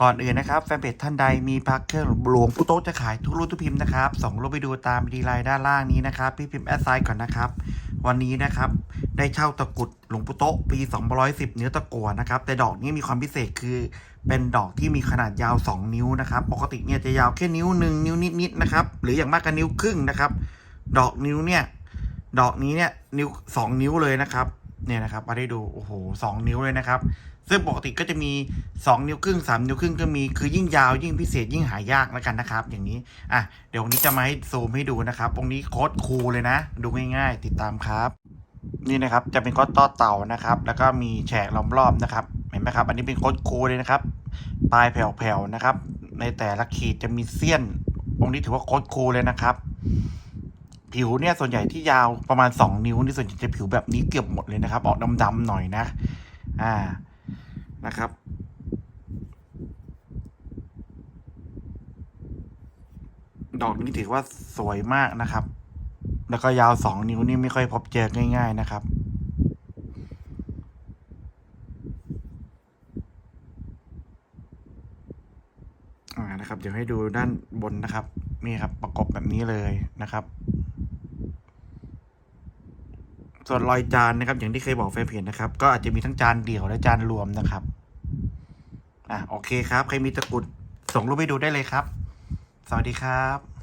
ก่อนอื่นนะครับแฟนเพจท่านใดมีพักเครื่องหลวงปู่โต๊ะจะขายทุกรุ่นทุกพิมพ์นะครับส่งรูปไปดูตามดีไลน์ด้านล่างนี้นะครับ พี่พิมพ์แอดไซน์ก่อนนะครับ วันนี้นะครับได้เช่าตะกุดหลวงปู่โต๊ะปี210 เนื้อตะกัวนะครับ แต่ดอกนี้มีความพิเศษคือ เป็นดอกที่มีขนาดยาว 2 นิ้วนะครับ ปกติเนี่ยจะยาวแค่นิ้วหนึ่งนิ้วนิดๆนะครับหรืออย่างมากก็นิ้วครึ่งนะครับ ดอกนิ้วเนี่ยดอกนี้เนี่ยนิ้วสองนิ้วเลยนะครับ เนี่ยนะครับมาได้ดูโอ้โหสองนิ้วเลยนะครับ ซึ่งปกติก็จะมี 2 นิ้วครึ่ง 3 นิ้วครึ่งก็มีคือยิ่งยาวยิ่งพิเศษยิ่งหายากแล้วกันนะครับ อย่างนี้อะเดี๋ยววันนี้จะมาให้ซูมให้ดูนะครับตรงนี้โค้ดคูลเลยนะ ดูง่ายๆ ติดตามครับนี่นะครับจะเป็นโค้ดต่อเต่านะครับ แล้วก็มีแฉกล้อมรอบนะครับเห็นไหมครับ อันนี้เป็นโค้ดคูลเลยนะครับปลายแผ่วๆนะครับ ในแต่ละขีดจะมีเสี้ยนตรงนี้ถือว่าโค้ดคูลเลยนะครับ ผิวเนี่ยส่วนใหญ่ที่ยาวประมาณ 2 นิ้วนี่ส่วนใหญ่จะผิวแบบนี้เกือบหมดเลยนะครับ ออกดำๆหน่อยนะ อ่านะครับ ดอกนี้ถือว่าสวยมากนะครับ แล้วก็ยาวสองนิ้วนี่ไม่ค่อยพบเจอง่ายๆนะครับอ่านะครับ เดี๋ยวให้ดูด้านบนนะครับ นี่ครับประกบแบบนี้เลยนะครับ ส่วนรอยจานนะครับ อย่างที่เคยบอกแฟนเพจนะครับ ก็อาจจะมีทั้งจานเดี่ยวและจานรวมนะครับ อะโอเคครับ ใครมีตะกุดส่งรูปไปดูได้เลยครับ สวัสดีครับ